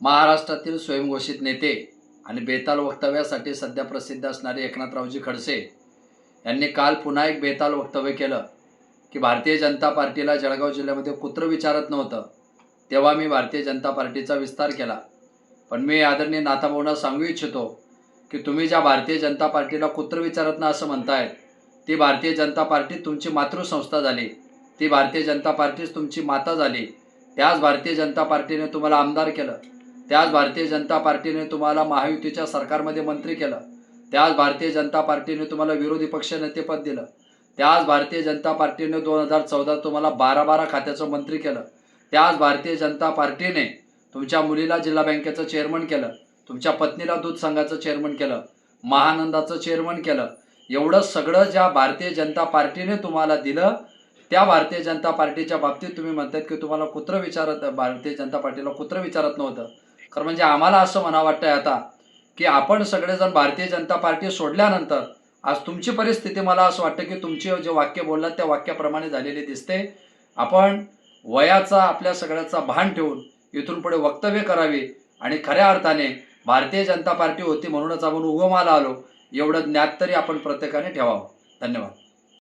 महाराष्ट्रातील स्वयंघोषित नेते आणि बेताल वक्तव्यासाठी सध्या प्रसिद्ध असणारे एकनाथरावजी खडसे यांनी काल पुन्हा एक बेताल वक्तव्य केलं की भारतीय जनता पार्टीला जळगाव जिल्ह्यामध्ये कुत्र विचारत नव्हतं. तेव्हा मी भारतीय जनता पार्टीचा विस्तार केला. पण मी आदरणीय नाथाभाऊंना सांगू इच्छितो की तुम्ही ज्या भारतीय जनता पार्टीला कुत्र विचारत ना असं म्हणतायत ती भारतीय जनता पार्टी तुमची मातृसंस्था झाली. ती भारतीय जनता पार्टीच तुमची माता झाली. त्याच भारतीय जनता पार्टीने तुम्हाला आमदार केलं. त्याच भारतीय जनता पार्टीने तुम्हाला महायुतीच्या सरकारमध्ये मंत्री केलं. त्याच भारतीय जनता पार्टीने तुम्हाला विरोधी पक्ष नेतेपद दिलं. त्याच भारतीय जनता पार्टीने दोन हजार चौदा तुम्हाला बारा बारा खात्याचं मंत्री केलं. त्याच भारतीय जनता पार्टीने तुमच्या मुलीला जिल्हा बँकेचं चेअरमन केलं. तुमच्या पत्नीला दूध संघाचं चेअरमन केलं. महानंदाचं चेअरमन केलं. एवढं सगळं ज्या भारतीय जनता पार्टीने तुम्हाला दिलं त्या भारतीय जनता पार्टीच्या बाबतीत तुम्ही म्हणतात की तुम्हाला कुत्र विचारत भारतीय जनता पार्टीला कुत्र विचारत नव्हतं. खरं म्हणजे आम्हाला असं म्हणा वाटतंय आता की आपण सगळेजण भारतीय जनता पार्टी सोडल्यानंतर आज तुमची परिस्थिती मला असं वाटतं की तुमची जे वाक्य बोललात त्या वाक्याप्रमाणे झालेली दिसते. आपण वयाचा आपल्या सगळ्याचा भान ठेवून इथून पुढे वक्तव्य करावी आणि खऱ्या अर्थाने भारतीय जनता पार्टी होती म्हणूनच आपण उगमाला आलो एवढं ज्ञात तरी आपण प्रत्येकाने ठेवावं. धन्यवाद.